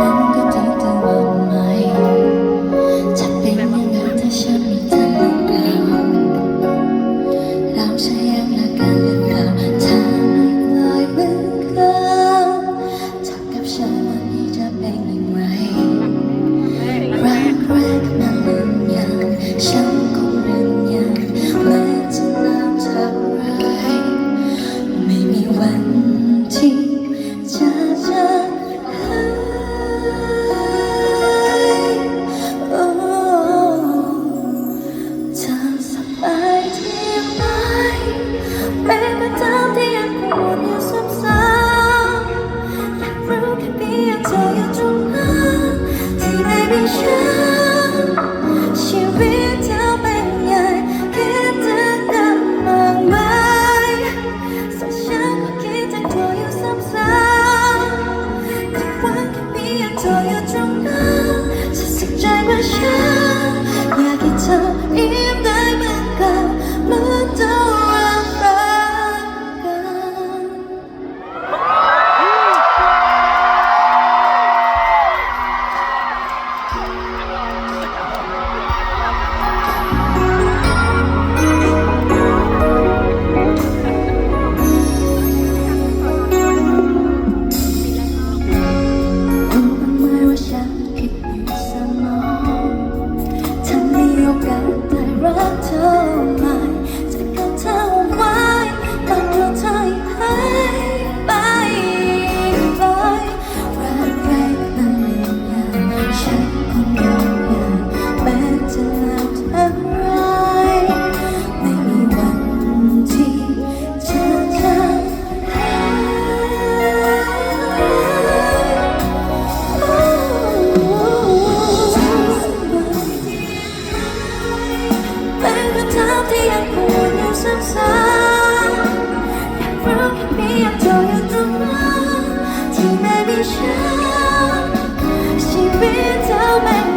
นั้ เป็นก็ต ชีวิตเธอมัน